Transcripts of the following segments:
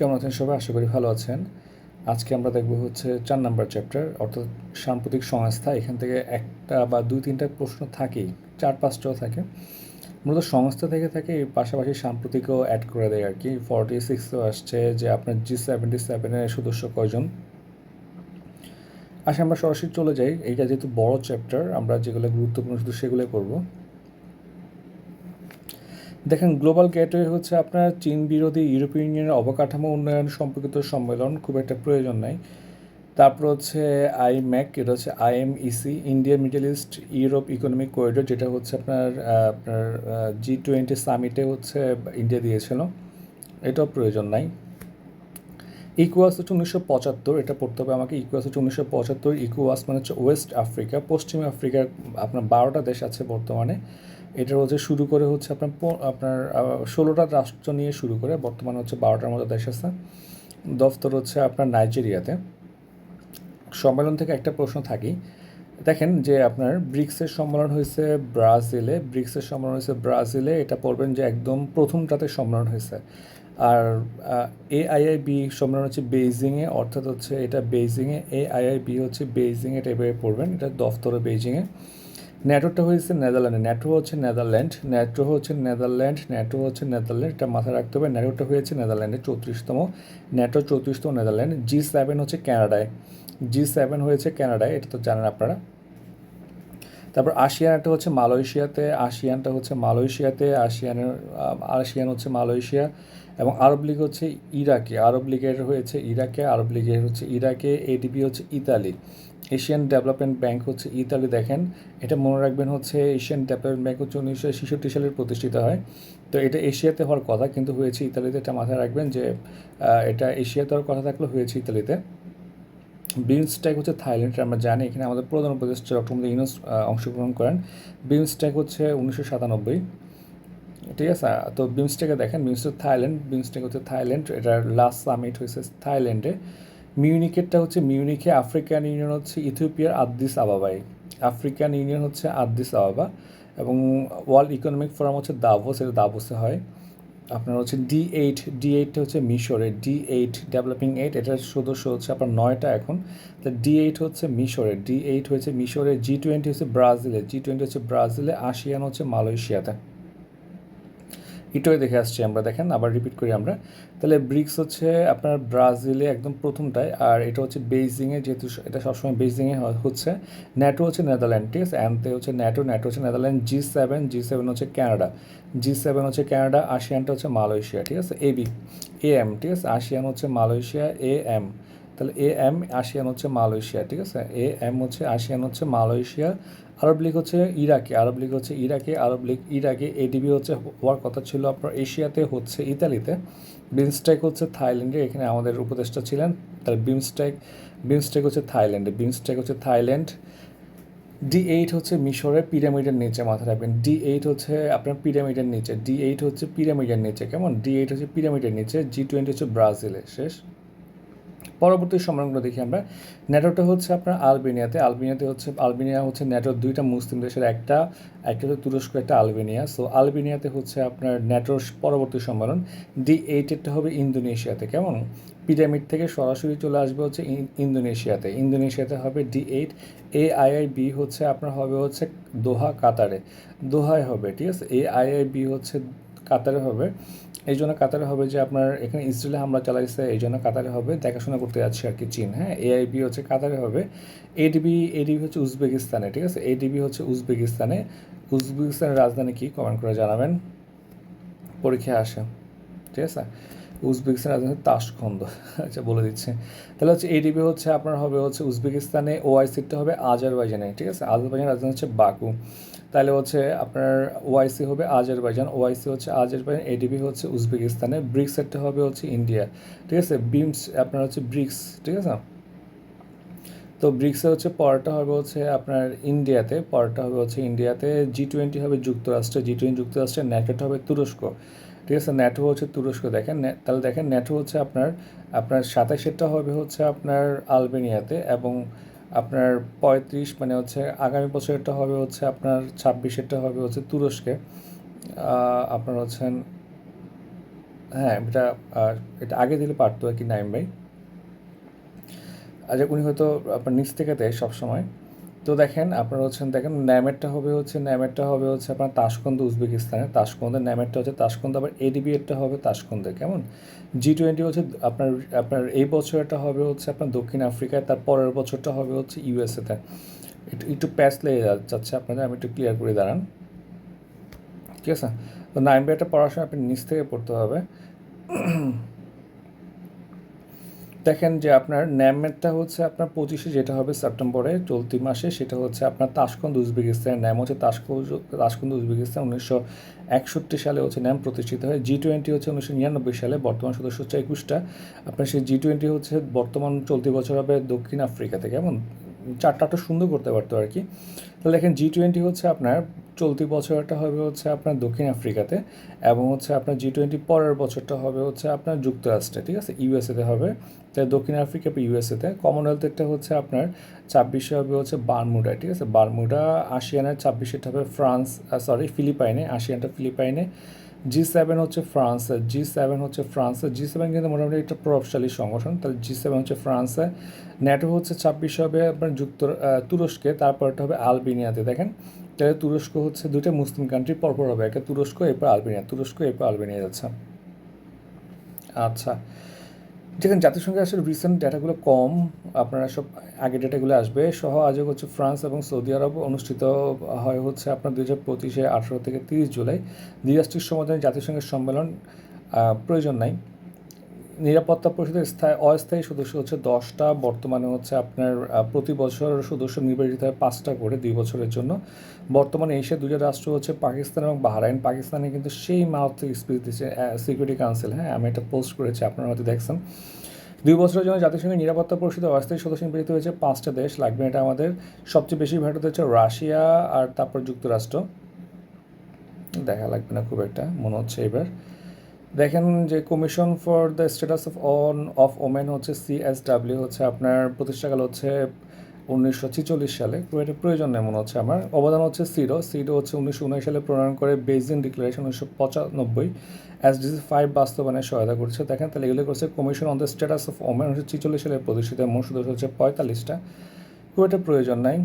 কেমন আছেন সবাই? আশা করি ভালো আছেন। আজকে আমরা দেখব হচ্ছে চার নাম্বার চ্যাপ্টার, অর্থাৎ সাম্প্রতিক সংস্থা। এখান থেকে একটা বা দুই, তিনটা প্রশ্ন থাকেই, চার, পাঁচটাও থাকে। মূলত সংস্থা থেকে থাকে পাশাপাশি সাম্প্রতিকও অ্যাড করে দেয় আর কি ফর্টি সিক্সও আসছে যে আপনার জি সেভেন্টি সেভেনের সদস্য কয়জন? আসে আমরা সরাসরি চলে যাই। এইটা যেহেতু বড় চ্যাপ্টার আমরা যেগুলো গুরুত্বপূর্ণ শুধু সেগুলোই করব দেখেন গ্লোবাল গেটওয়ে হচ্ছে আপনার চীন বিরোধী ইউরোপীয় ইউনিয়নের অবকাঠামো উন্নয়ন সম্পর্কিত সম্মেলন, খুব একটা প্রয়োজন নাই। তারপর হচ্ছে আইম্যাক এটা হচ্ছে IMEC India Middle East Europe economic corridor যেটা হচ্ছে আপনার আপনার জি টোয়েন্টি সামিটে হচ্ছে ইন্ডিয়া দিয়েছিল। এটাও প্রয়োজন নাই। ইকুয়াস হচ্ছে উনিশশো পঁচাত্তর, এটা পড়তে হবে আমাকে। ইকুয়াস হচ্ছে উনিশশো পঁচাত্তর ইকুয়াস মানে হচ্ছে ওয়েস্ট আফ্রিকা পশ্চিম আফ্রিকার আপনার বারোটা দেশ আছে বর্তমানে। এটার হচ্ছে শুরু করে হচ্ছে আপনার আপনার ষোলোটা রাষ্ট্র নিয়ে শুরু করে, বর্তমানে হচ্ছে বারোটার মতো দেশ আছে। দফতর হচ্ছে আপনার নাইজেরিয়াতে। সম্মেলন থেকে একটা প্রশ্ন থাকি। দেখেন যে আপনার ব্রিক্সের সম্মেলন হয়েছে ব্রাজিলে, ব্রিক্সের সম্মেলন হয়েছে ব্রাজিলে, এটা পড়বেন যে একদম প্রথমটাতে সম্মেলন হয়েছে। আর এআইআইবি সম্মেলন হচ্ছে বেইজিংয়ে, অর্থাৎ হচ্ছে এটা বেইজিংয়ে এআইআইবি হচ্ছে বেইজিংয়ে এটা এভাবে পড়বেন, এটা দফতরে বেইজিংয়ে। ন্যাটোটা হয়েছে নেদারল্যান্ডে। ন্যাটো হচ্ছে নেদারল্যান্ড, ন্যাটো হচ্ছে নেদারল্যান্ড, ন্যাটো হচ্ছে নেদারল্যান্ড, এটা মাথায় রাখতে হবে। ন্যাটোটা হয়েছে নেদারল্যান্ডে চৌত্রিশতম, ন্যাটো চৌত্রিশতম নেদারল্যান্ড, জি সেভেন হচ্ছে ক্যানাডায়। জি সেভেন হয়েছে ক্যানাডায়, এটা তো জানেন আপনারা। তারপর আশিয়ানটা হচ্ছে মালয়েশিয়াতে আশিয়ানটা হচ্ছে মালয়েশিয়াতে আশিয়ানের আশিয়ান হচ্ছে মালয়েশিয়া এবং আরব লীগ হচ্ছে ইরাকে। আরব লীগের হয়েছে ইরাকে, আরব লীগের হচ্ছে ইরাকে এডিবি হচ্ছে ইতালি। এশিয়ান ডেভেলপমেন্ট ব্যাংক হচ্ছে ইতালি, দেখেন। এটা মনে রাখবেন হচ্ছে এশিয়ান ডেভেলপমেন্ট ব্যাংক হচ্ছে উনিশশো ছেষট্টি সালে প্রতিষ্ঠিত হয়। তো এটা এশিয়াতে হওয়ার কথা, কিন্তু হয়েছে ইতালিতে। এটা মাথায় রাখবেন যে এটা এশিয়াতে হওয়ার কথা থাকলে হয়েছে ইতালিতে। বিমস্ট্যাক হচ্ছে থাইল্যান্ড, আমরা জানি। এখানে আমাদের প্রধান উপদেষ্টা ডক্টর মোদী ইউনুস অংশগ্রহণ করেন। বিমস্ট্যাক হচ্ছে উনিশশো সাতানব্বই। ঠিক আছে? তো বিমস্টেকে দেখেন বিমস্টেক থাইল্যান্ড বিমস্টেক হচ্ছে থাইল্যান্ড। এটার লাস্ট সামিট হয়েছে থাইল্যান্ডে। মিউনিকেটটা হচ্ছে মিউনিকে আফ্রিকান ইউনিয়ন হচ্ছে ইথিওপিয়ার আদ্দিস আবাবাই। আফ্রিকান ইউনিয়ন হচ্ছে আদ্দিস আবাবা এবং ওয়ার্ল্ড ইকোনমিক ফোরাম হচ্ছে দাভোস, এটা দাভোসে হয়। আপনার হচ্ছে ডি এইট, ডি এইটটা হচ্ছে মিশরে, ডি এইট ডেভেলপিং এইট, এটার সদস্য হচ্ছে আপনার নয়টা এখন। তো ডি এইট হচ্ছে মিশরে, ডি এইট হচ্ছে মিশরে, জি টোয়েন্টি হচ্ছে ব্রাজিলে, জি টোয়েন্টি হচ্ছে ব্রাজিলে, আসিয়ান হচ্ছে মালয়েশিয়াতে। এটাই দেখে আসছি আমরা, দেখেন, আবার রিপিট করি আমরা। তাহলে ব্রিক্স হচ্ছে আপনার ব্রাজিলে একদম প্রথমটায়, আর এটা হচ্ছে বেইজিংয়ে, যেহেতু এটা সবসময় বেইজিংয়ে হচ্ছে ন্যাটো হচ্ছে নেদারল্যান্ড, ঠিক আছে? হচ্ছে ন্যাটো ন্যাটো হচ্ছে Netherland, G seven G seven হচ্ছে ক্যানাডা, জি সেভেন হচ্ছে ক্যানাডা আশিয়ানটা হচ্ছে মালয়েশিয়া, ঠিক আছে? এবি এ এম, ঠিক আছে? আশিয়ান হচ্ছে মালয়েশিয়া, এ এম, তাহলে এ এম আশিয়ান হচ্ছে মালয়েশিয়া, ঠিক আছে? এ এম হচ্ছে আশিয়ান হচ্ছে মালয়েশিয়া আরব লীগ হচ্ছে ইরাকে, আরব লীগ হচ্ছে ইরাকে, আরব লীগ ইরাকে এডিবি হচ্ছে হওয়ার কথা ছিল, আপনার এশিয়াতে হচ্ছে ইতালিতে। বিমস্টেক হচ্ছে থাইল্যান্ডে, এখানে আমাদের উপদেষ্টা ছিলেন, তার বিমস্টেক বিমস্টেক হচ্ছে থাইল্যান্ডে, বিমস্টেক হচ্ছে থাইল্যান্ড। ডি এইট হচ্ছে মিশরের পিরামিডের নিচে মাথা রাখবেন, ডি এইট হচ্ছে আপনার পিরামিডের নিচে, ডি এইট হচ্ছে পিরামিডের নিচে, কেমন? ডি এইট হচ্ছে পিরামিডের নিচে, জি টোয়েন্টি হচ্ছে ব্রাজিলে শেষ। পরবর্তী সম্মেলনগুলো দেখি আমরা। ন্যাটোটা হচ্ছে আপনার আলবেনিয়াতে। আলবেনিয়াতে হচ্ছে, আলবেনিয়া হচ্ছে ন্যাটোর দুইটা মুসলিম দেশের একটা একটা হচ্ছে তুরস্ক, একটা আলবেনিয়া। সো আলবেনিয়াতে হচ্ছে আপনার ন্যাটোর পরবর্তী সম্মেলন। ডি এইটেরটা হবে ইন্দোনেশিয়াতে। কেমন? পিরামিড থেকে সরাসরি চলে আসবে হচ্ছে ইন্দোনেশিয়াতে। ইন্দোনেশিয়াতে হবে D eight A II B হচ্ছে, আপনার হবে হচ্ছে দোহা, কাতারে। দোহায় হবে, ঠিক আছে? এ আইআই বি হচ্ছে কাতারে হবে। এই জন্য কাতারে হবে যে আপনার এখানে ইসরায়েলে হামলা চালাইছে, এই জন্য কাতারে হবে। দেখাশোনা করতে যাচ্ছে আর কি চীন হ্যাঁ? এআইবি হচ্ছে কাতারে হবে। এডিবি এডিবি হচ্ছে উজবেকিস্তানে, ঠিক আছে? এডিবি হচ্ছে উজবেকিস্তানে। উজবেকিস্তানের রাজধানী কি? কমেন্ট করে জানাবেন। পরীক্ষায় আসে, ঠিক আছে? উজবেকিস্তান রাজধানী তাসখন্দ আচ্ছা বলে দিচ্ছে। তাহলে হচ্ছে এডিবি হচ্ছে আপনার হবে হচ্ছে উজবেকিস্তানে ওআইসিটা হবে আজারবাইজানে, ঠিক আছে? আজারবাইজান রাজধানী হচ্ছে বাকু। তাহলে হচ্ছে আপনার ওআইসি হবে আজারবাইজান। ওআইসি হচ্ছে আজারবাইজান এডিবি হচ্ছে উজবেকিস্তানে, ব্রিক্স একটা হবে হচ্ছে ইন্ডিয়া। ঠিক আছে? বিমস, আপনার হচ্ছে ব্রিক্স, ঠিক আছে? তো ব্রিক্সে হচ্ছে পরটা হবে হচ্ছে আপনার ইন্ডিয়াতে, পরটা হবে হচ্ছে ইন্ডিয়াতে জি টোয়েন্টি হবে যুক্তরাষ্ট্রে জি টোয়েন্টি যুক্তরাষ্ট্রে ন্যাটোটা হবে তুরস্ক। ঠিক আছে? ন্যাটো হচ্ছে তুরস্ক, দেখেন তাহলে দেখেন, ন্যাটো হচ্ছে আপনার আপনার সাতাশেরটা হবে হচ্ছে আপনার আলবেনিয়াতে এবং আপনার পঁয়ত্রিশ মানে হচ্ছে আগামী বছরটা হবে হচ্ছে আপনার ছাব্বিশেরটা হবে হচ্ছে তুরস্কে। আপনার হচ্ছেন হ্যাঁ এটা এটা আগে দিলে পারতো আর কি নাইম ভাই। আচ্ছা উনি হয়তো আপনার নিচ থেকে দেয় সবসময়। তো দেখেন, আপনারা হচ্ছেন, দেখেন, ন্যামেরটা হবে হচ্ছে, ন্যামেরটা হবে হচ্ছে আপনার তাসকন্দ উজবেকিস্তানে। তাসকন্দের ন্যামেরটা হচ্ছে, তাসকন্দ আবার এডিবি এরটা হবে তাসকন্দে, কেমন? জি টোয়েন্টি হচ্ছে আপনার আপনার এই বছরটা হবে হচ্ছে আপনার দক্ষিণ আফ্রিকায়, তার পরের বছরটা হবে হচ্ছে ইউএসএতে। একটু একটু প্যাচ লেগে যাচ্ছে আপনাদের, আমি একটু ক্লিয়ার করে দাঁড়ান। ঠিক আছে? তো নাইন পড়ার সময় আপনি নিচ থেকে পড়তে হবে। দেখেন যে আপনার ন্যামেরটা হচ্ছে আপনার পঁচিশে যেটা হবে সেপ্টেম্বরে চলতি মাসে, সেটা হচ্ছে আপনার তাসকন্দ উজবেকিস্তান ন্যাম। হচ্ছে তাসকন্দ উজবেকিস্তান উনিশশো একষট্টি সালে হচ্ছে ন্যাম প্রতিষ্ঠিত হয়। জি টোয়েন্টি হচ্ছে উনিশশো নিরানব্বই সালে, বর্তমান সদস্য হচ্ছে একুশটা। আপনার সেই জি টোয়েন্টি হচ্ছে বর্তমান চলতি বছর হবে দক্ষিণ আফ্রিকাতে কেমন চারটা একটু সুন্দর করতে পারতো আর কি। তাহলে দেখেন জি টোয়েন্টি হচ্ছে আপনার চলতি বছরটা হবে হচ্ছে আপনার দক্ষিণ আফ্রিকাতে এবং হচ্ছে আপনার জি টোয়েন্টি পরের বছরটা হবে হচ্ছে আপনার যুক্তরাষ্ট্রে, ঠিক আছে? ইউএসএতে হবে। তাই দক্ষিণ আফ্রিকা বা ইউএসএতে কমনওয়েলথেরটা হচ্ছে আপনার ছাব্বিশে হবে হচ্ছে বারমুডা ঠিক আছে? বারমুডা আশিয়ানের ছাব্বিশেটা হবে ফ্রান্স সরি ফিলিপাইনে আশিয়ানটা ফিলিপাইনে জি সেভেন হচ্ছে ফ্রান্সে জি সেভেন হচ্ছে ফ্রান্সে জি সেভেন কিন্তু মোটামুটি একটা প্রভাবশালী সংগঠন, তাহলে জি সেভেন হচ্ছে ফ্রান্সে ন্যাটো হচ্ছে ছাব্বিশ হবে আপনার যুক্ত তুরস্কে, তারপরটা হবে আলবেনিয়াতে। দেখেন, তাহলে তুরস্ক হচ্ছে দুটো মুসলিম কান্ট্রি পরপর হবে। একটা তুরস্ক, এরপর আলবেনিয়া। তুরস্ক, এরপর আলবেনিয়া যাচ্ছে। আচ্ছা। যেখানে জাতিসংঘের আসলে রিসেন্ট ডেটাগুলো কম, আপনারা সব আগে ডেটাগুলো আসবে, সহ আজও হচ্ছে ফ্রান্স এবং সৌদি আরব অনুষ্ঠিত হয় হচ্ছে আপনার দু হাজার পঁচিশে আঠারো থেকে তিরিশ জুলাই। দ্বিরাষ্ট্রিক সমাধানে জাতিসংঘের সম্মেলন প্রয়োজন নাই। নিরাপত্তা পরিষদের স্থায়ী, অস্থায়ী সদস্য হচ্ছে দশটা, বর্তমানে হচ্ছে আপনার প্রতি বছর সদস্য নির্বাচিত হয় পাঁচটা করে দুই বছরের জন্য। বর্তমানে এশিয়া দুটো রাষ্ট্র হচ্ছে পাকিস্তান এবং বাহরাইন। পাকিস্তানে কিন্তু সেই দিচ্ছে সিকিউরিটি কাউন্সিল হ্যাঁ আমি এটা পোস্ট করেছি, আপনারা হয়তো দেখছেন। দুই বছরের জন্য জাতিসংঘের নিরাপত্তা পরিষদের অস্থায়ী সদস্য নির্বাচিত হয়েছে পাঁচটা দেশ। লাগবে এটা আমাদের সবচেয়ে বেশি ভ্যাট হচ্ছে রাশিয়া আর তারপর যুক্তরাষ্ট্র। দেখা লাগবে না খুব একটা, মনে হচ্ছে এবার। দেখেন যে commission for the status of on of women হচ্ছে সিএসডাব্লিউ হচ্ছে আপনার প্রতিষ্ঠাকাল হচ্ছে উনিশশো ছিচল্লিশ সালে। একটা প্রয়োজন নেই মনে হচ্ছে আমার। অবদান হচ্ছে সিডো সিডো হচ্ছে উনিশশো উনিশ সালে প্রণয়ন করে বেজিং ডিক্লারেশন উনিশশো পঁচানব্বই। এসডিজি ফাইভ বাস্তবায়নে সহায়তা করছে। দেখেন তাহলে এগুলো করছে commission on the status of women উনিশশো ছিচল্লিশ সালে প্রতিষ্ঠিত। মোট সদস্য হচ্ছে পঁয়তাল্লিশটা। খুব একটা প্রয়োজন নাই।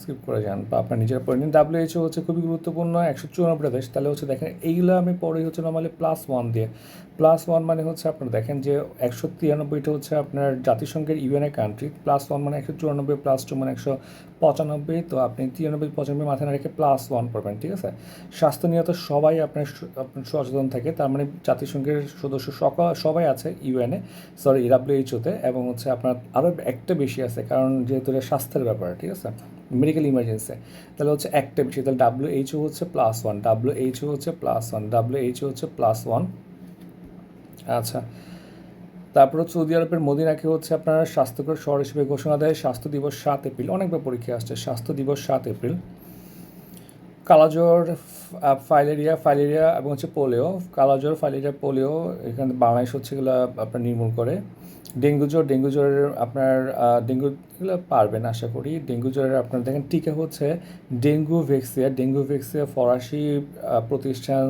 স্কিপ করে যান বা আপনার নিজের পড়ে নিন। ডাব্লিউএইচও হচ্ছে খুবই গুরুত্বপূর্ণ, একশো চুরানব্বইটা দেশ। তাহলে হচ্ছে দেখেন, এইগুলো আমি পড়ি হচ্ছে নর্মালি প্লাস ওয়ান দিয়ে প্লাস ওয়ান মানে হচ্ছে আপনার দেখেন যে একশো তিরানব্বইটা হচ্ছে আপনার জাতিসংঘের ইউএনএ কান্ট্রি প্লাস ওয়ান মানে একশো চুরানব্বই প্লাস টু মানে একশো পঁচানব্বই, তো আপনি তিরানব্বই, পঁচানব্বই মাথায় রেখে প্লাস ওয়ান পড়বেন, ঠিক আছে? স্বাস্থ্য নিহত সবাই আপনার আপনার সচেতন থাকে, তার মানে জাতিসংঘের সদস্য সকা সবাই আছে ইউএনএ সরি ডাব্লিউএইচওতে এবং হচ্ছে আপনার আরও একটা বেশি আছে, কারণ যেহেতু এটা স্বাস্থ্যের ব্যাপার, ঠিক আছে? মেডিকেল ইমার্জেন্সি তাহলে হচ্ছে একটা বেশি, তাহলে ডাব্লিউএইচও হচ্ছে প্লাস ওয়ান ডাব্লিউএইচও হচ্ছে প্লাস ওয়ান ডাব্লিউএইচও হচ্ছে প্লাস ওয়ান আচ্ছা। তারপর সৌদি আরবের মদিনাকে হচ্ছে আপনার স্বাস্থ্যকর শহর হিসেবে ঘোষণা দেয় স্বাস্থ্য দিবস সাত এপ্রিল। অনেকবার পরীক্ষা আসছে, স্বাস্থ্য দিবস সাত এপ্রিল। কালাজ্বর ফাইলেরিয়া ফাইলেরিয়া এবং হচ্ছে পোলিও, কালাজ্বর, ফাইলেরিয়া, পোলিও এখানে বাংলাদেশ হচ্ছে এগুলো আপনার নির্মূল করে। ডেঙ্গু জ্বর, ডেঙ্গু জ্বরের আপনার ডেঙ্গু এগুলো পারবেন আশা করি। ডেঙ্গু জ্বরের আপনার দেখেন টিকা হচ্ছে ডেঙ্গু ভ্যাক্সিয়া ডেঙ্গু ভ্যাক্সিয়া ফরাসি প্রতিষ্ঠান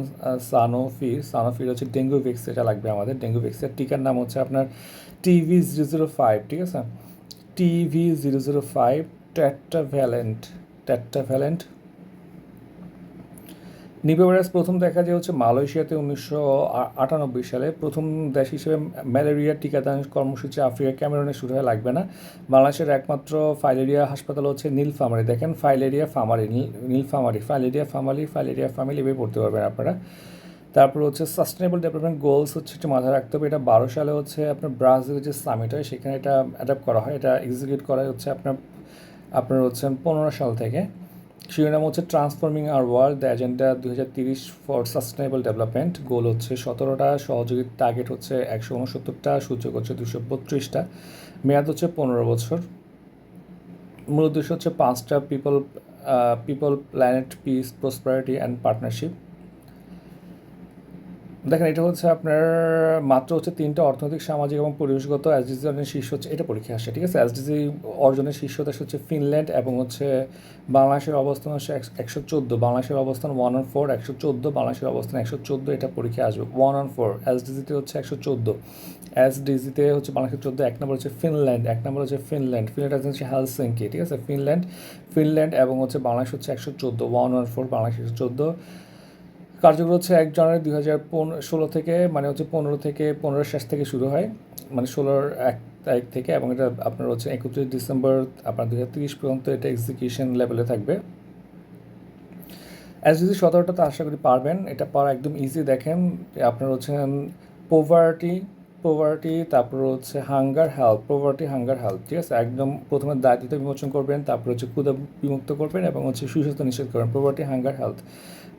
সানোফি সানোফির। হচ্ছে ডেঙ্গু ভ্যাক্সিয়াটা লাগবে আমাদের। ডেঙ্গু ভ্যাক্সিয়ার টিকার নাম হচ্ছে আপনার টিভি জিরো জিরো ফাইভ ঠিক আছে? টিভি জিরো জিরো ফাইভ ট্যাট্টা ভ্যালেন্ট ট্যাট্টা ভ্যালেন্ট নিপা ভাইরাস প্রথম দেখা যায় হচ্ছে মালয়েশিয়াতে উনিশশো আটানব্বই সালে। প্রথম দেশ হিসেবে ম্যালেরিয়া টিকাদান কর্মসূচি আফ্রিকা ক্যামেরনে শুরু হয়ে লাগবে না। বাংলাদেশের একমাত্র ফাইলেরিয়া হাসপাতাল হচ্ছে নীলফামারি। দেখেন, ফাইলেরিয়া ফামারি, নীল, নীলফামারি, ফাইলেরিয়া ফামারি, ফাইলেরিয়া ফ্যামিলি এভাবে পড়তে পারবেন আপনারা। তারপর হচ্ছে সাস্টেনেবল ডেভেলপমেন্ট গোলস হচ্ছে একটু মাথায় রাখতে হবে। এটা বারো সালে হচ্ছে আপনার ব্রাজিলের যে সামিট হয়, সেখানে এটা অ্যাডাপ্ট করা হয়। এটা এক্সিকিউট করা হচ্ছে আপনার আপনার হচ্ছেন পনেরো সাল থেকে। শিরোনাম হচ্ছে transforming our world the agenda দুই হাজার তিরিশ ফর সাস্টেনেবল ডেভেলপমেন্ট গোল হচ্ছে সতেরোটা, সহযোগী টার্গেট হচ্ছে একশো উনসত্তরটা, সূচক হচ্ছে দুশো বত্রিশটা। মেয়াদ হচ্ছে পনেরো বছর। মূল উদ্দেশ্য হচ্ছে পাঁচটা people people planet peace prosperity and partnership দেখেন, এটা হচ্ছে আপনার মাত্র হচ্ছে তিনটা অর্থনৈতিক, সামাজিক এবং পরিবেশগত এসডিজি অর্জনের শীর্ষ হচ্ছে, এটা পরীক্ষা আসে, ঠিক আছে? এসডিজি অর্জনের শীর্ষ দেশ হচ্ছে ফিনল্যান্ড এবং হচ্ছে বাংলাদেশের অবস্থান হচ্ছে একশো চোদ্দ, বাংলাদেশের অবস্থান ওয়ান অন ফোর একশো চোদ্দ, বাংলাদেশের অবস্থান একশো চোদ্দ, এটা পরীক্ষা আসবে ওয়ান অন ফোর এসডিজিতে হচ্ছে একশো চোদ্দ এসডিজিতে হচ্ছে বাংলাদেশের চোদ্দ, এক নম্বর হচ্ছে ফিনল্যান্ড এক নম্বর হচ্ছে ফিনল্যান্ড ফিনল্যান্ড হচ্ছে হেলসিঙ্কি ঠিক আছে? ফিনল্যান্ড ফিনল্যান্ড এবং হচ্ছে বাংলাদেশ হচ্ছে একশো চোদ্দ ওয়ান ওয়ান ফোর বাংলাদেশ একশো চোদ্দ কার্যকর হচ্ছে এক জানুয়ারি দুই হাজার ষোলো থেকে মানে হচ্ছে পনেরো থেকে পনেরো শেষ থেকে শুরু হয়। মানে ষোলোর এক তারিখ থেকে এবং এটা আপনার হচ্ছে একত্রিশ ডিসেম্বর, আপনার তিরিশ পর্যন্ত এটা এক্সিকিউশন লেভেলে থাকবে। অ্যাজ যদি সতেরোটা তো আশা করি পারবেন। এটা পাওয়া একদম ইজি দেখেন। আপনার হচ্ছে পোভার্টি পোভার্টি তারপর হচ্ছে hunger health poverty hunger health ঠিক আছে? একদম প্রথমে দারিদ্রতা বিমোচন করবেন, তারপর হচ্ছে ক্ষুদা বিমুক্ত করবেন এবং হচ্ছে সুস্বাস্থ্য নিশ্চিত করবেন। পোভার্টি হাঙ্গার হেলথ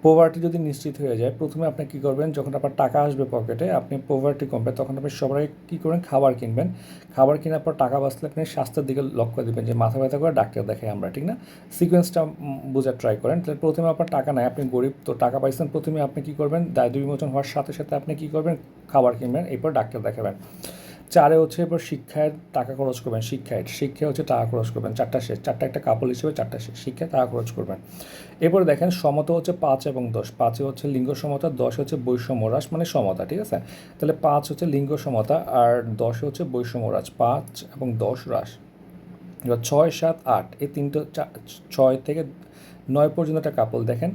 পোভার্টি যদি নিশ্চিত হয়ে যায়, প্রথমে আপনি কী করবেন, যখন আপনার টাকা আসবে পকেটে, আপনি পোভার্টি কমবে, তখন আপনি সবাই কী করবেন খাবার কিনবেন। খাবার কেনার পর টাকা বাঁচলে আপনি স্বাস্থ্যের দিকে লক্ষ্য দেবেন যে মাথা ব্যথা করে ডাক্তার দেখাই আমরা, ঠিক না? সিকোয়েন্সটা বোঝার ট্রাই করেন। তাহলে প্রথমে আপনার টাকা নাই, আপনি গরিব তো টাকা পাইছেন, প্রথমে আপনি কী করবেন দারিদ্র বিমোচন হওয়ার সাথে সাথে আপনি কী করবেন, খাবার কিনবেন, এরপর ডাক্তার দেখাবেন। চারে হচ্ছে এবার শিক্ষায় টাকা খরচ করবেন, শিক্ষায়। শিক্ষায় হচ্ছে টাকা খরচ করবেন, চারটা শেষ। চারটা একটা কাপড় হিসেবে চারটা শেষ। শিক্ষায় টাকা খরচ করবেন। এরপর দেখেন সমতা হচ্ছে পাঁচ এবং দশ। পাঁচে হচ্ছে লিঙ্গ সমতা, দশ হচ্ছে বৈষম্য হ্রাস মানে সমতা, ঠিক আছে? তাহলে পাঁচ হচ্ছে লিঙ্গ সমতা আর দশে হচ্ছে বৈষম্য হ্রাস। পাঁচ এবং দশ হ্রাস। এবার ছয়, সাত, আট, এই তিনটে ছয় থেকে নয় পর্যন্ত একটা কাপল দেখেন,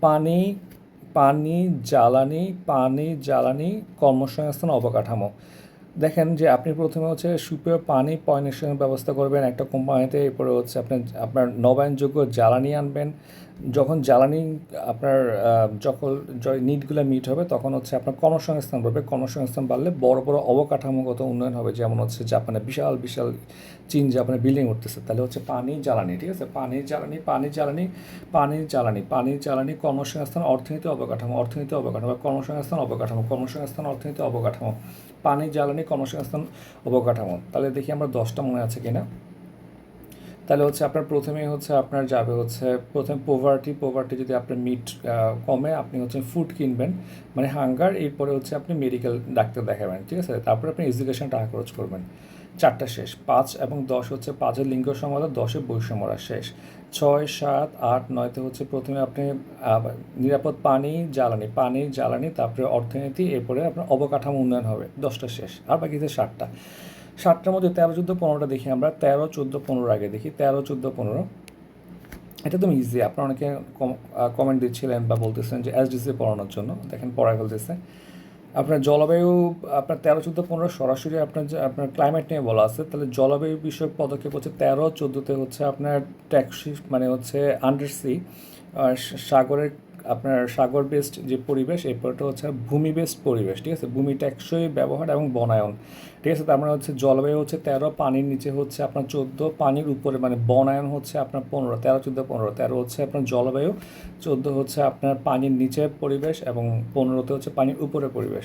পানি পানি, জ্বালানি পানি, জ্বালানি, কর্মসংস্থান, অবকাঠামো। দেখেন যে আপনি প্রথমে হচ্ছে সুপেয় পানি পয়নেশনের ব্যবস্থা করবেন একটা কোম্পানিতে, এরপরে হচ্ছে আপনি আপনার নবায়নযোগ্য জ্বালানি আনবেন যখন জ্বালানি, আপনার যখন নিটগুলো মিট হবে, তখন হচ্ছে আপনার কর্মসংস্থান বাড়বে। কর্মসংস্থান বাড়লে বড় বড় অবকাঠামোগত উন্নয়ন হবে। যেমন হচ্ছে জাপানে বিশাল বিশাল চীন, জাপানে বিল্ডিং উঠতেছে। তাহলে হচ্ছে পানি, জ্বালানি, ঠিক আছে? পানি, জ্বালানি পানি জ্বালানি পানি জ্বালানি পানি, জ্বালানি, কর্মসংস্থান, অর্থনীতি অবকাঠামো অর্থনীতি অবকাঠামো কর্মসংস্থান অবকাঠামো, কর্মসংস্থান, অর্থনীতি অবকাঠামো, পানি, জ্বালানি, কর্মসংস্থান অবকাঠামো। তাহলে দেখি আমরা দশটা মনে আছে কিনা। তাহলে হচ্ছে আপনার প্রথমেই হচ্ছে আপনার যাবে হচ্ছে প্রথমে পোভার্টি পোভার্টি যদি আপনার মিট কমে, আপনি হচ্ছে ফুড কিনবেন মানে হাঙ্গার এরপরে হচ্ছে আপনি মেডিকেল ডাক্তার দেখাবেন, ঠিক আছে? তারপরে আপনি এডুকেশন টাকা খরচ করবেন। চারটা শেষ, পাঁচ এবং দশ হচ্ছে পাঁচের লিঙ্গ সমাধান দশে বৈষম্যরা শেষ। ছয়, সাত, আট, নয়তে হচ্ছে প্রথমে আপনি নিরাপদ পানি, জ্বালানি পানি, জ্বালানি, তারপরে অর্থনীতি, এরপরে আপনার অবকাঠামো উন্নয়ন হবে, দশটা শেষ। আর বাকিতে ষাটটা সাতটার মধ্যে তেরো, চোদ্দ, পনেরোটা দেখি আমরা। তেরো, চোদ্দ পনেরো আগে দেখি। তেরো, চোদ্দ, পনেরো। এটা তো ইজি আপনারা অনেকে কমেন্ট দিচ্ছিলেন বা বলতেছেন যে এসডিসি পড়ানোর জন্য। দেখেন পড়া ফেলতেছে। আপনার জলবায়ু, আপনার তেরো, চোদ্দ, পনেরো সরাসরি আপনার যে, আপনার ক্লাইমেট নিয়ে বলা আছে। তাহলে জলবায়ু বিষয়ক পদক্ষেপ হচ্ছে তেরো, চোদ্দোতে হচ্ছে আপনার ট্যাক্সি মানে হচ্ছে আন্ডার সি, সাগরের আপনার সাগর বেস্ট যে পরিবেশ এরপরটা হচ্ছে ভূমি বেস্ট পরিবেশ, ঠিক আছে? ভূমি টেকসই ব্যবহার এবং বনায়ন, ঠিক আছে? তার মানে হচ্ছে জলবায়ু হচ্ছে তেরো, পানির নিচে হচ্ছে আপনার চোদ্দ, পানির উপরে মানে বনায়ন হচ্ছে আপনার পনেরো, তেরো, চোদ্দ, পনেরো, তেরো হচ্ছে আপনার জলবায়ু, চোদ্দ হচ্ছে আপনার পানির নিচে পরিবেশ এবং পনেরোতে হচ্ছে পানির উপরে পরিবেশ।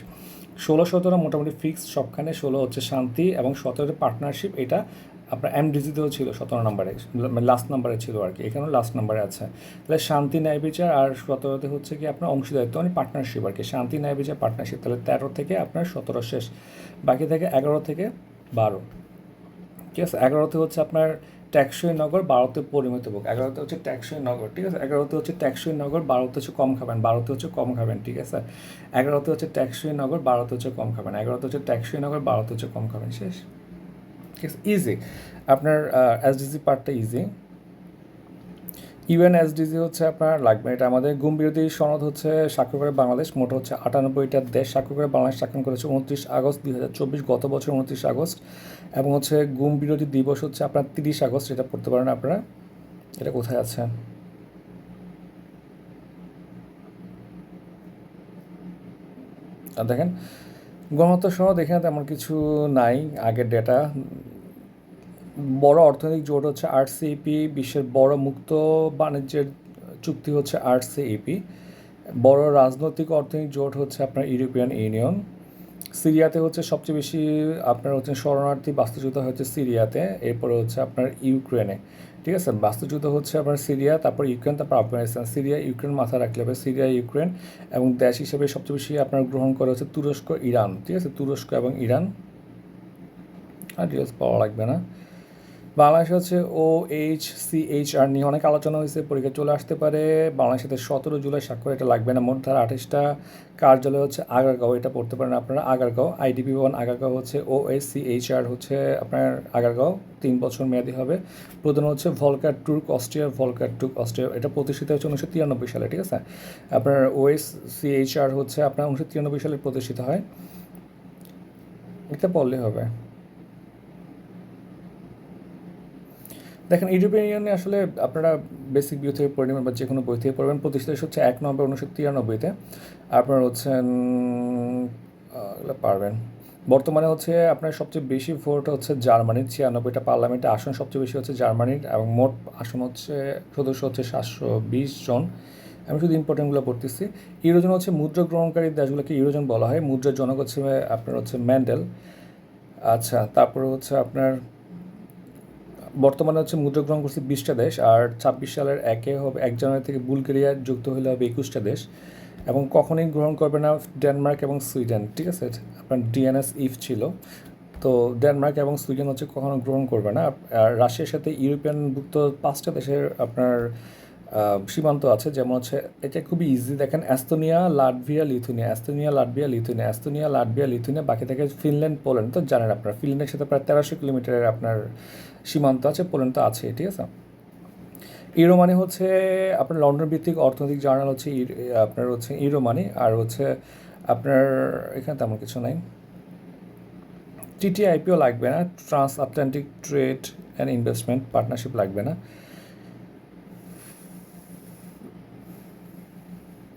ষোলো, সতেরো মোটামুটি ফিক্সড সবখানে, ষোলো হচ্ছে শান্তি এবং সতেরো পার্টনারশিপ এটা আপনার এমডিজিতেও ছিল সতেরো নম্বরে লাস্ট নাম্বারে ছিল আর কি। এখানেও লাস্ট নাম্বারে আছে। তাহলে শান্তি ন্যায় বিচার আর সতেরোতে হচ্ছে কি আপনার অংশীদারিত্ব মানে পার্টনারশিপ আর কি। শান্তি ন্যায় বিচার পার্টনারশিপ তাহলে তেরো থেকে আপনার সতেরো শেষ, বাকি থেকে এগারো থেকে বারো। ঠিক আছে? এগারোতে হচ্ছে আপনার ট্যাক্সই নগর, বারোতে পরিমিত ভোগ। এগারোতে হচ্ছে ট্যাক্সই নগর, ঠিক আছে? এগারোতে হচ্ছে ট্যাক্সই নগর, বারোতে হচ্ছে কম খাবেন। বারোতে হচ্ছে কম খাবেন, ঠিক আছে? এগারোতে হচ্ছে ট্যাক্সই নগর, বারোতে হচ্ছে কম খাবেন। এগারোতে হচ্ছে ট্যাক্সই নগর, বারোতে হচ্ছে কম খাবেন। শেষ? ঠিক আছে ইজি আপনার এসডিজি পার্টটা ইজি ইউএন এসডিজি হচ্ছে আপনার লাগবে এটা আমাদের গুম বিরোধী সনদ হচ্ছে স্বাক্ষর করে বাংলাদেশ। মোট হচ্ছে আটানব্বইটা দেশ স্বাক্ষর করে বাংলাদেশ স্বাক্ষর করেছে উনত্রিশ আগস্ট দুই হাজার চব্বিশ, গত বছর উনত্রিশ আগস্ট। এবং হচ্ছে গুম বিরোধী দিবস হচ্ছে আপনার তিরিশ আগস্ট, এটা পড়তে পারেন আপনারা। এটা কোথায় আছে? দেখেন গণহত্যা সহ দেখে তেমন কিছু নাই। আগের ডেটা বড় অর্থনৈতিক জোট হচ্ছে আরসিইপি বিশ্বের বড় মুক্ত বাণিজ্যের চুক্তি হচ্ছে আরসিইপি বড় রাজনৈতিক অর্থনৈতিক জোট হচ্ছে আপনার ইউরোপিয়ান ইউনিয়ন সিরিয়াতে হচ্ছে সবচেয়ে বেশি আপনার হচ্ছে শরণার্থী বাস্তুচ্যুত হচ্ছে সিরিয়াতে, এরপরে হচ্ছে আপনার ইউক্রেনে, ঠিক আছে? বাস্তুচ্যুত হচ্ছে আপনার সিরিয়া, তারপর ইউক্রেন, তারপর আফগানিস্তান। সিরিয়া, ইউক্রেন মাথা রাখলে হবে সিরিয়া, ইউক্রেন এবং দেশ হিসেবে সবচেয়ে বেশি আপনার গ্রহণ করা হচ্ছে তুরস্ক, ইরান, ঠিক আছে? তুরস্ক এবং ইরান। আর ডিটেলস পাওয়া লাগবে না। বাংলাদেশে হচ্ছে O H C H R নিয়ে অনেক আলোচনা হয়েছে, পরীক্ষা চলে আসতে পারে। বাংলাদেশে সতেরো জুলাই স্বাক্ষর, এটা লাগবে না। মোট ধারা আঠাশটা। কার্যালয় হচ্ছে আগারগাঁও, এটা পড়তে পারেন আপনারা। আগারগাঁও আইডিপি ভবন, আগারগাঁও হচ্ছে O H C H R হচ্ছে আপনার আগারগাঁও। তিন বছর মেয়াদি হবে। প্রধান হচ্ছে Volker Turk, Austria Volker Turk, Austria, এটা প্রতিষ্ঠিত হচ্ছে উনিশশো তিরানব্বই সালে, ঠিক আছে? আপনার O OS C H R হচ্ছে আপনার উনিশশো তিরানব্বই সালে প্রতিষ্ঠিত হয়। এটা পড়লে হবে। দেখেন ইউরোপিয়ান ইউনিয়নে আসলে আপনারা বেসিক বিউ থেকে পড়ে বা যে কোনো বই থেকে পড়বেন। প্রতিষ্ঠা হচ্ছে এক নভেম্বর উনিশশো তিরানব্বইতে। আপনার হচ্ছেন পারবেন। বর্তমানে হচ্ছে আপনার সবচেয়ে বেশি ভোট হচ্ছে জার্মানির, ছিয়ানব্বইটা পার্লামেন্টে আসন সবচেয়ে বেশি হচ্ছে জার্মানির এবং মোট আসন হচ্ছে, সদস্য হচ্ছে সাতশো বিশ জন। আমি শুধু ইম্পর্টেন্টগুলো পড়তেছি। ইউরোজন হচ্ছে মুদ্রা গ্রহণকারী দেশগুলোকে ইউরোজন বলা হয়। মুদ্রার জনক হচ্ছে, আপনার হচ্ছে ম্যান্ডেল। আচ্ছা তারপরে হচ্ছে আপনার বর্তমানে হচ্ছে মুদ্রা গ্রহণ করছে বিশটা দেশ, আর ছাব্বিশ সালের একে হবে, এক জানুয়ারি থেকে বুলগেরিয়া যুক্ত হলে হবে একুশটা দেশ। এবং কখনোই গ্রহণ করবে না ডেনমার্ক এবং সুইডেন, ঠিক আছে? আপনার ডিএনএস ইফ ছিল। তো ডেনমার্ক এবং সুইডেন হচ্ছে কখনো গ্রহণ করবে না। আর রাশিয়ার সাথে ইউরোপিয়ান ইউরোপিয়ানভুক্ত পাঁচটা দেশের আপনার সীমান্ত আছে। যেমন হচ্ছে, এটা খুবই ইজি দেখেন Estonia Latvia, Lithuania. Estonia Latvia, Lithuania. Estonia Latvia, Lithuania, বাকি থেকে ফিনল্যান্ড, পোল্যান্ড। তো জানেন আপনার, ফিনল্যান্ডের সাথে প্রায় তেরোশো কিলোমিটারের আপনার সীমান্ত আছে পোল্যান্ড তো আছে, ঠিক আছে? ইউরো মানি হচ্ছে আপনার লন্ডন ভিত্তিক অর্থনৈতিক জার্নাল হচ্ছে আপনার হচ্ছে ইউরো মানি আর হচ্ছে আপনার এখানে তেমন কিছু নাই। টিটি আইপিও লাগবে না trans Atlantic trade and investment partnership লাগবে না।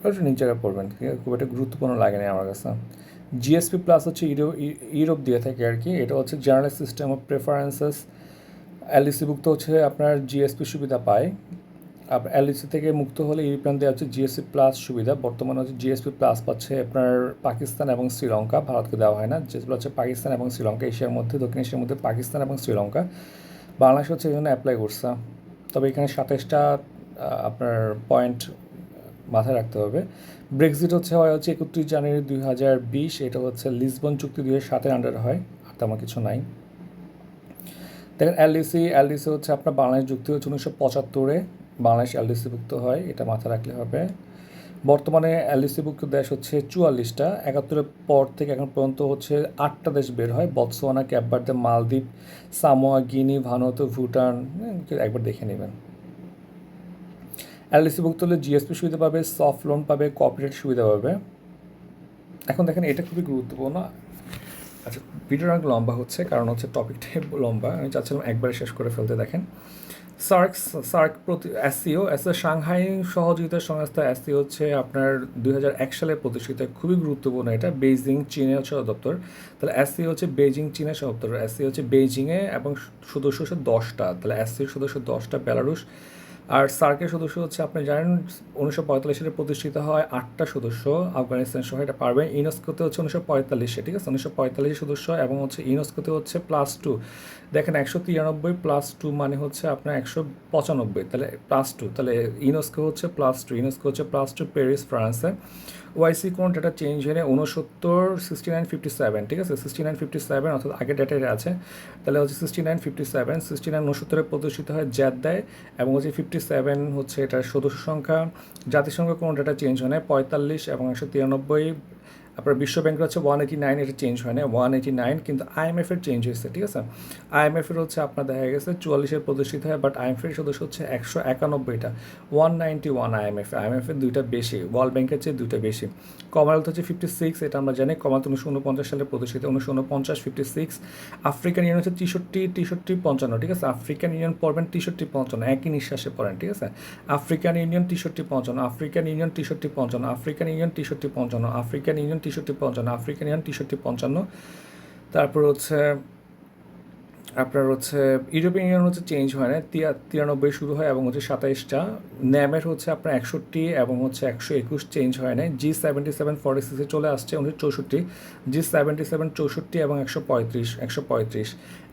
একটু নিচে পড়বেন খুব একটা গুরুত্বপূর্ণ লাগে না আমার কাছে। জিএসপি প্লাস হচ্ছে ইউরো, ইউরোপ দিয়ে থাকে আর কি, এটা হচ্ছে জেনারেল সিস্টেম অফ প্রেফারেন্সেস এলডিসিভুক্ত হচ্ছে আপনার জিএসপি সুবিধা পায়। আপনার এলডিসি থেকে মুক্ত হলে ইউরোপিয়ান দেওয়া হচ্ছে জিএসপি প্লাস সুবিধা। বর্তমানে হচ্ছে জিএসপি প্লাস পাচ্ছে আপনার পাকিস্তান এবং শ্রীলঙ্কা। ভারতকে দেওয়া হয় না। যেগুলো হচ্ছে পাকিস্তান এবং শ্রীলঙ্কা। এশিয়ার মধ্যে, দক্ষিণ এশিয়ার মধ্যে পাকিস্তান এবং শ্রীলঙ্কা। বাংলাদেশ হচ্ছে এই জন্য অ্যাপ্লাই করছে। তবে এখানে সাতাইশটা আপনার পয়েন্ট মাথায় রাখতে হবে। ব্রেক্সিট হচ্ছে হয় হচ্ছে একত্রিশ জানুয়ারি দুই হাজার বিশ। এটা হচ্ছে লিসবন চুক্তি দুই হাজার সাতের আন্ডারে হয়। আর তেমন কিছু নাই। দেখেন এলডিসি এলডিসি হচ্ছে আপনার বাংলাদেশ যুক্তি হচ্ছে উনিশশো পঁচাত্তরে বাংলাদেশ এলডিসিভুক্ত হয়, এটা মাথা রাখলে হবে। বর্তমানে এলডিসিভুক্ত দেশ হচ্ছে চুয়াল্লিশটা, একাত্তরের পর থেকে এখন পর্যন্ত হচ্ছে আটটা দেশ বের হয় বৎসোয়ানা ক্যাববার্দে মালদ্বীপ, সামোয়া, গিনি, ভানুতু, ভুটান একবার দেখে নেবেন। এলডিসিভুক্ত হলে জিএসপি সুবিধা পাবে, সফট লোন পাবে কপারেট সুবিধা পাবে। এখন দেখেন, এটা খুবই গুরুত্বপূর্ণ। আচ্ছা ভিডিওটা অনেক লম্বা হচ্ছে, কারণ হচ্ছে টপিকটাই লম্বা। আমি চাচ্ছিলাম একবারে শেষ করে ফেলতে, দেখেন। সার্ক সার্ক প্রতি এসিও এস সাংহাই সহযোগিতা সংস্থা এসিও হচ্ছে আপনার দু হাজার এক সালে প্রতিষ্ঠিত, খুবই গুরুত্বপূর্ণ এটা, বেইজিং চীনের সদর দপ্তর। তাহলে এসসি হচ্ছে বেইজিং চীনের সদর দপ্তর, এসসি হচ্ছে বেইজিংয়ে এবং সদস্য হচ্ছে দশটা। তাহলে এসসির সদস্য দশটা, বেলারুশ আর সার্কের সদস্য হচ্ছে, আপনি জানেন, উনিশশো পঁয়তাল্লিশ সালে প্রতিষ্ঠিত হয় আটটা সদস্য, আফগানিস্তান সহ এটা পারবেন ইউনেস্কোতে হচ্ছে উনিশশো পঁয়তাল্লিশে, ঠিক আছে? উনিশশো পঁয়তাল্লিশ সদস্য এবং হচ্ছে ইউনেস্কোতে হচ্ছে প্লাস টু দেখেন, একশো তিরানব্বই প্লাস টু মানে হচ্ছে আপনার একশো পঁচানব্বই, তাহলে প্লাস টু তাহলে ইউনেস্কো হচ্ছে প্লাস টু ইউনেস্কো হচ্ছে প্লাস টু প্যারিস ফ্রান্সে ওয়াইসি কোন ডেটা চেঞ্জ হয়ে উনসত্তর সিক্সটি নাইন ফিফটি সেভেন ঠিক আছে? সিক্সটি নাইন ফিফটি সেভেন অর্থাৎ আগের ডেটায় আছে। তাহলে হচ্ছে sixty nine fifty seven sixty nine উনসত্তরে প্রদর্শিত হয় দেয় এবং হচ্ছে ফিফটি সেভেন হচ্ছে এটার সদস্য সংখ্যা। জাতিসংঘ কোন ডেটা চেঞ্জ হয় পঁয়তাল্লিশ এবং একশো তিরানব্বই আপনার বিশ্ব ব্যাংকের হচ্ছে ওয়ান এইটি নাইন এটা চেঞ্জ হয় না ওয়ান এইটি নাইন কিন্তু আইএমএফের চেঞ্জ হয়েছে, ঠিক আছে? আইএমএফের হচ্ছে আপনার দেখা গেছে চুয়াল্লিশের প্রদর্শিত হয় বাট আইএমএফের সদস্য হচ্ছে একশো একানব্বইটা ওয়ান নাইনটি ওয়ান আইএমএফ আইএমএফের দুইটা বেশি ওয়ার্ল্ড ব্যাংকের চেয়ে দুইটা বেশি। কমনওয়েলথ হচ্ছে ফিফটি সিক্স এটা আমরা জানি কমনওয়েলথ উনিশশো উনপঞ্চাশ সালে প্রদর্শিত উনিশশো উনপঞ্চাশ ফিফটি সিক্স আফ্রিকান ইউনিয়ন হচ্ছে তেষট্টি তেষট্টি পঞ্চান্ন, ঠিক আছে? আফ্রিকান ইউনিয়ন পড়বেন তেষট্টি পঞ্চান্ন, একই নিঃশ্বাসে পড়েন, ঠিক আছে? আফ্রিকান ইউনিয়ন তেষট্টি পঞ্চান্ন আফ্রিকান ইউনিয়ন তেষট্টি পঞ্চান্ন আফ্রিকান ইউনিয়ন তেষট্টি পঞ্চান্ন আফ্রিকান ইউনিয়ন তেষট্টি পঞ্চান্ন। আফ্রিকান ইয়ান তেষট্টি পঞ্চান্ন। তারপর হচ্ছে আপনার হচ্ছে ইউরোপিয়ান ইউনিয়ন হচ্ছে চেঞ্জ হয় না তিরানব্বই শুরু হয় এবং হচ্ছে সাতাইশটা। ন্যামের হচ্ছে আপনার একষট্টি এবং হচ্ছে একশো একুশ চেঞ্জ হয় না জি সেভেন্টি সেভেন ফর্টি সিক্সে চলে আসছে উনিশশো চৌষট্টি জি সেভেন্টি সেভেন চৌষট্টি এবং একশো পঁয়ত্রিশ একশো পঁয়ত্রিশ।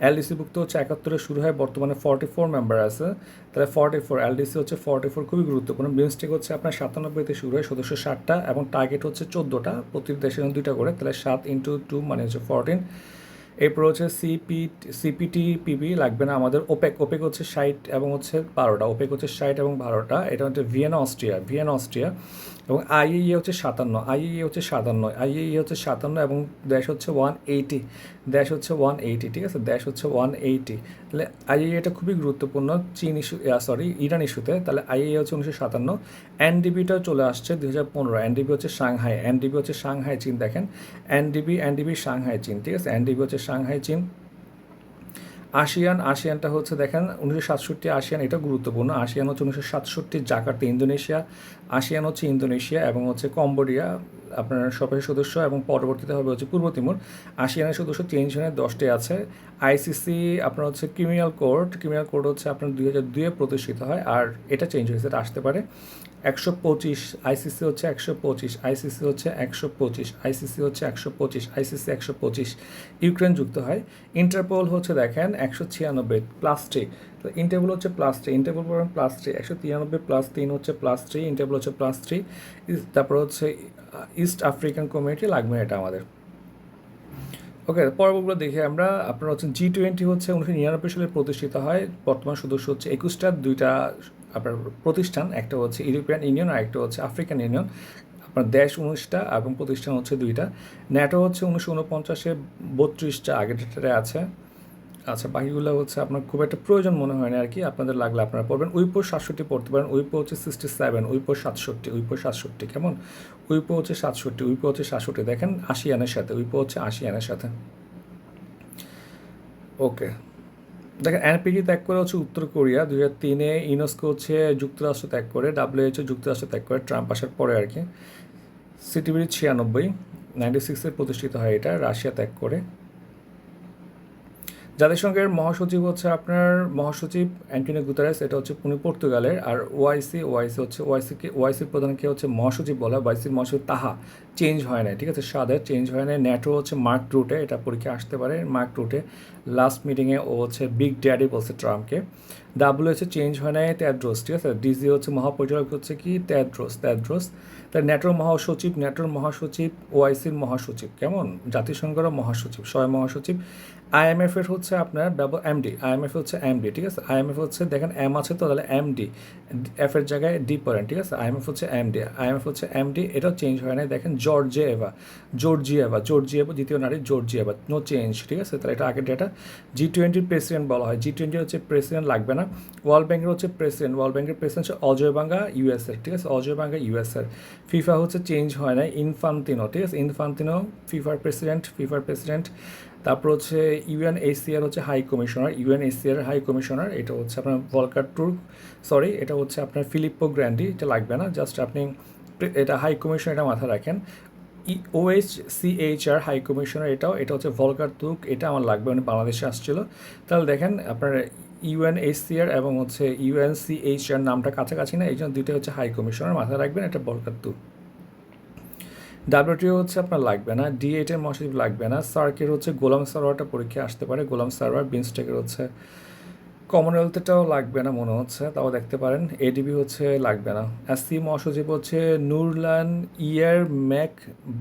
এলডিসিভুক্ত হচ্ছে একাত্তরে শুরু হয়, বর্তমানে ফর্টি ফোর মেম্বার আছে। তাহলে ফর্টি ফোর এলডিসি হচ্ছে ফর্টি ফোর খুবই গুরুত্বপূর্ণ। বিমস্টেক হচ্ছে আপনার সাতানব্বইতে শুরু হয় সদস্য ষাটটা এবং টার্গেট হচ্ছে চোদ্দোটা। প্রতি দেশের দুইটা করে, তাহলে সাত ইন্টু টু মানে হচ্ছে ফোরটিন এরপর হচ্ছে সিপি সিপিটি পিবি লাগবে না। আমাদের ওপেক ওপেক হচ্ছে ষাট এবং হচ্ছে বারোটা। ওপেক হচ্ছে ষাট এবং বারোটা। এটা হচ্ছে ভিয়েনা, অস্ট্রিয়া। ভিয়েনা, অস্ট্রিয়া এবং আইএই হচ্ছে সাতান্ন, আইএই হচ্ছে সাতান্ন, আইএই হচ্ছে সাতান্ন এবং দেশ হচ্ছে ওয়ান এইটি দেশ হচ্ছে ওয়ান এইটি ঠিক আছে? দেশ হচ্ছে ওয়ান এইটি তাহলে আইএই এটা খুবই গুরুত্বপূর্ণ চীন ইস্যু সরি ইরান ইস্যুতে। তাহলে আইএই হচ্ছে উনিশশো সাতান্ন। এনডিবিটাও চলে আসছে দুই হাজার পনেরো। এনডিবি হচ্ছে সাংহাই, এনডিবি হচ্ছে সাংহাই চীন, দেখেন। এনডিবি এনডিবি, সাংহাই চীন, ঠিক আছে? এনডিবি হচ্ছে সাংহাই চীন। আসিয়ান আসিয়ানটা হচ্ছে দেখেন, উনিশশো সাতষট্টি আসিয়ান এটা গুরুত্বপূর্ণ। আসিয়ান হচ্ছে উনিশশো সাতষট্টি, জাকার্তে ইন্দোনেশিয়া। আসিয়ান হচ্ছে ইন্দোনেশিয়া এবং হচ্ছে কম্বোডিয়া, আপনার সবাই সদস্য এবং পরবর্তীতে হবে হচ্ছে পূর্ব তিমুর। আসিয়ানের সদস্য হয়ে দশটি আছে। আইসিসি আপনার হচ্ছে ক্রিমিনাল কোর্ট। ক্রিমিনাল কোর্ট হচ্ছে আপনার দুই হাজার দুয়ে প্রতিষ্ঠিত হয়, আর এটা চেঞ্জ হয়েছে, এটা আসতে পারে। একশো পঁচিশ আইসিসি হচ্ছে একশো পঁচিশ আইসিসি হচ্ছে একশো পঁচিশ আইসিসি হচ্ছে একশো পঁচিশ আইসিসি একশো পঁচিশ। ইউক্রেন যুক্ত হয়। ইন্টারপোল হচ্ছে দেখেন একশো ছিয়ানব্বই প্লাস থ্রি তো ইন্টারপোল হচ্ছে প্লাস থ্রি ইন্টারপোল পাবেন প্লাস থ্রি একশো তিরানব্বই প্লাস তিন হচ্ছে প্লাস থ্রি ইন্টারপোল হচ্ছে প্লাস থ্রি তারপর হচ্ছে ইস্ট আফ্রিকান কমিউনিটি লাগবে এটা আমাদের। ওকে পরবর্তীগুলো দেখে আমরা, আপনার হচ্ছে জি টোয়েন্টি হচ্ছে উনিশশো নিরানব্বই সালে প্রতিষ্ঠিত হয়। বর্তমান সদস্য হচ্ছে একুশটা, দুইটা আপনার প্রতিষ্ঠান, একটা হচ্ছে ইউরোপিয়ান ইউনিয়ন আর একটা হচ্ছে আফ্রিকান ইউনিয়ন আপনার দেশ উনিশটা এবং প্রতিষ্ঠান হচ্ছে দুইটা। ন্যাটো হচ্ছে উনিশশো উনপঞ্চাশে বত্রিশটা, আগের ডেটারে আছে। আচ্ছা বাকিগুলো হচ্ছে আপনার খুব একটা প্রয়োজন মনে হয় না আর কি, আপনাদের লাগলে আপনারা পড়বেন। উইপো সাতষট্টি পড়তে পারেন, উইপো হচ্ছে সিক্সটি সেভেন উইপো সাতষট্টি উইপো সাতষট্টি, কেমন? উইপো হচ্ছে সাতষট্টি, উইপো হচ্ছে সাতষট্টি, দেখেন আশিয়ানের সাথে, উইপো হচ্ছে আশিয়ানের সাথে। ওকে দেখেন, এনপিটি ত্যাগ করে হচ্ছে উত্তর কোরিয়া। দু হাজার তিনে ইউনেস্কো হচ্ছে যুক্তরাষ্ট্র ত্যাগ করে, ডাব্লিউএইচও যুক্তরাষ্ট্র ত্যাগ করে, ট্রাম্প আসার পরে আর কি। সিটিবির ছিয়ানব্বই, নাইনটি সিক্সে প্রতিষ্ঠিত হয় এটা, রাশিয়া ত্যাগ করে। জাতিসংঘের মহাসচিব হচ্ছে আপনার মহাসচিব অ্যান্টনিও গুতারেস, এটা হচ্ছে উনি পর্তুগালের। আর ওআইসি ওআইসি হচ্ছে ওআইসিকে ওআইসির প্রধানকে হচ্ছে মহাসচিব বলা ওআইসির মহাসচিব তাহা চেঞ্জ হয় না ঠিক আছে? সাদে চেঞ্জ হয় না ন্যাটো হচ্ছে মার্ক রুটে, এটা পরীক্ষা আসতে পারে মার্ক রুটে। লাস্ট মিটিংয়ে ও হচ্ছে বিগ ড্যাডি বলছে ট্রাম্পকে। ডাব্লিউ হচ্ছে চেঞ্জ হয় নাই তেদ্রোস ঠিক আছে? ডিজি হচ্ছে মহাপরিচালক, হচ্ছে কি? তেদ্রোস তেদ্রোস তার ন্যাটোর মহাসচিব ন্যাটোর মহাসচিব ওআইসির মহাসচিব, কেমন? জাতিসংঘের মহাসচিব ছয় মহাসচিব। আইএমএফ এর হচ্ছে আপনার ব্যবহার এমডি আইএমএফ হচ্ছে এমডি ঠিক আছে? আইএমএফ হচ্ছে, দেখেন এম আছে তো, তাহলে এমডি এফ এর জায়গায় ডি পড়েন, ঠিক আছে? আইএমএফ হচ্ছে এমডি আইএমএফ হচ্ছে এমডি এটাও চেঞ্জ হয় না দেখেন জর্জিয়েভা জর্জিয়েভা জর্জিয়েভা দ্বিতীয় নারী জর্জিয়েভা নো চেঞ্জ ঠিক আছে? তাহলে এটা আগের ডেটা জি টোয়েন্টির প্রেসিডেন্ট বলা হয়। জি টোয়েন্টি হচ্ছে প্রেসিডেন্ট লাগবে না। ওয়ার্ল্ড ব্যাংকের হচ্ছে প্রেসিডেন্ট ওয়ার্ল্ড ব্যাংকের প্রেসিডেন্ট হচ্ছে অজয় বাঙ্গা ইউএসএর ঠিক আছে? অজয় বাঙ্গা ইউএসএর ফিফা হচ্ছে চেঞ্জ হয় না ইনফান্তিনো ঠিক আছে? ইনফান্তিনো ফিফার প্রেসিডেন্ট ফিফার প্রেসিডেন্ট তারপর হচ্ছে ইউএন এসিআর হচ্ছে high commissioner UN HCR high commissioner এটা হচ্ছে আপনার ভলকার টুর সরি এটা হচ্ছে আপনার ফিলিপ্পো গ্র্যান্ডি এটা লাগবে না জাস্ট আপনি এটা হাই কমিশন এটা মাথায় রাখেন। ওএইচ সিএইচআর হাই কমিশনার এটাও, এটা হচ্ছে ভলকার তুক এটা আমার লাগবে মানে বাংলাদেশে আসছিল। তাহলে দেখেন আপনার ইউএনএইচসিআর এবং হচ্ছে ইউএনসিএইচআর নামটা কাছাকাছি না এই জন্য দুইটা হচ্ছে হাই কমিশনার মাথায় রাখবেন এটা তুক ডাব্লিউটিও হচ্ছে আপনার লাগবে না ডি এইটের মহাসচিব লাগবে না সার্কের হচ্ছে গোলাম সার্ভারটা পরীক্ষা আসতে পারে, গোলাম সার্ভার বিনস্টেকের হচ্ছে কমনওয়েলথটাও লাগবে না মনে হচ্ছে, তাও দেখতে পারেন এডিবি হচ্ছে লাগবে না। এসসি মহাসচিব হচ্ছে নুরলান ইয়ার ম্যাক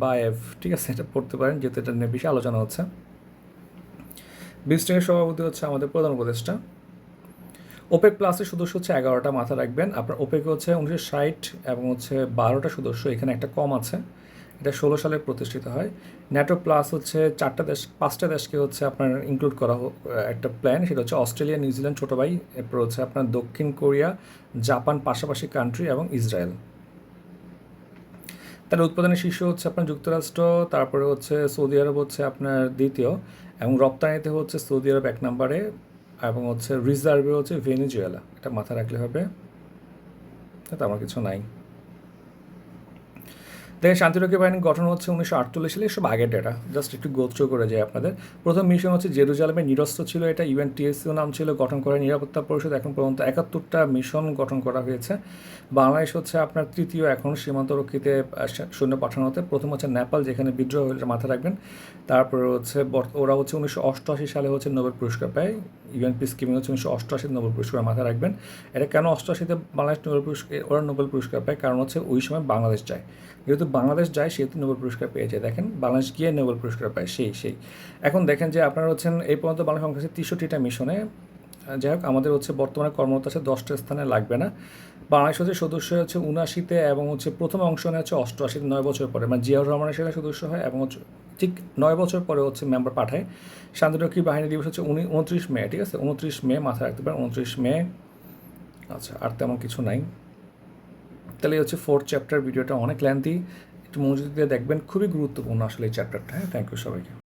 বায়েভ ঠিক আছে, এটা পড়তে পারেন, যেহেতু এটা নিয়ে বেশি আলোচনা হচ্ছে। বিনস্টেকের সভাপতি হচ্ছে আমাদের প্রধান উপদেষ্টা। ওপেক প্লাসের সদস্য হচ্ছে এগারোটা মাথা রাখবেন। আপনার ওপেক হচ্ছে উনিশশো ষাট এবং হচ্ছে বারোটা সদস্য। এখানে একটা কম আছে। এটা ষোলো সালে প্রতিষ্ঠিত হয়। ন্যাটো প্লাস হচ্ছে চারটা দেশ, পাঁচটা দেশকে হচ্ছে আপনার ইনক্লুড করা একটা প্ল্যান সেটা হচ্ছে অস্ট্রেলিয়া নিউজিল্যান্ড ছোটো ভাই। এরপর হচ্ছে আপনার দক্ষিণ কোরিয়া, জাপান, পাশাপাশি কান্ট্রি এবং ইসরায়েল। তার উৎপাদনের শীর্ষ হচ্ছে আপনার যুক্তরাষ্ট্র, তারপরে হচ্ছে সৌদি আরব হচ্ছে আপনার দ্বিতীয় এবং রপ্তানিতে হচ্ছে সৌদি আরব এক নম্বরে। এবং হচ্ছে রিজার্ভে হচ্ছে ভেনিজুয়েলা এটা মাথায় রাখলে হবে। আমার কিছু নাই। দেখেন শান্তিরক্ষী বাহিনী গঠন হচ্ছে উনিশশো আটচল্লিশ সালে। এসব আগের ডেটা জাস্ট একটু গোত্র করে যায় আপনাদের। প্রথম মিশন হচ্ছে জেরুজালেমে নিরস্ত্র ছিল এটা। ইউএন টিএসসিও নাম ছিল গঠন করে নিরাপত্তা পরিষদ। এখন পর্যন্ত একাত্তরটা মিশন গঠন করা হয়েছে। বাংলাদেশ হচ্ছে আপনার তৃতীয় এখন সীমান্তরক্ষীতে আহ, পাঠানো হতে। প্রথম হচ্ছে নেপাল যেখানে বিদ্রোহ হলে মাথায় রাখবেন। তারপরে হচ্ছে ওরা হচ্ছে উনিশশো অষ্টআশি সালে হচ্ছে নোবেল পুরস্কার পায়। ইউএন ইউএনপি স্কিমিং হচ্ছে উনিশশো অষ্টআশিতে নোবেল পুরস্কার মাথায় রাখবেন। এটা কেন অষ্টআশিতে বাংলাদেশ নোবেল পুরস্কার ওরা নোবেল পুরস্কার পায়? কারণ হচ্ছে ওই সময় বাংলাদেশ যায় যেহেতু বাংলাদেশ যায় সেহেতু নোবেল পুরস্কার পেয়ে যায়। দেখেন, বাংলাদেশ গিয়ে নোবেল পুরস্কার পায়, সেই সেই। এখন দেখেন যে আপনারা হচ্ছেন, এই পর্যন্ত বাংলাদেশ সংখ্যা আছে মিশনে যাই হোক, আমাদের হচ্ছে বর্তমানে কর্মরত আছে, দশটা স্থানে লাগবে না। বাংলাদেশ হচ্ছে সদস্য হচ্ছে উনআশিতে এবং হচ্ছে প্রথম অংশ নেয় হচ্ছে অষ্টআশিতে, নয় বছর পরে। মানে জিয়াউর রহমানের সেখানে সদস্য হয় এবং হচ্ছে ঠিক নয় বছর পরে হচ্ছে মেম্বার পাঠায়। শান্তিরক্ষী বাহিনী দিবস হচ্ছে উনি, উনত্রিশ মে, ঠিক আছে? উনত্রিশ মে, মাথায় রাখতে পারেন, উনত্রিশ মে। আচ্ছা আর তেমন কিছু নাই। তাহলে হচ্ছে ফোর্থ চ্যাপ্টার ভিডিওটা অনেক লেন্থি একটু মনোযোগ দিয়ে দেখবেন, খুবই গুরুত্বপূর্ণ আসলে এই চ্যাপ্টারটা হ্যাঁ? থ্যাংক ইউ সবাইকে।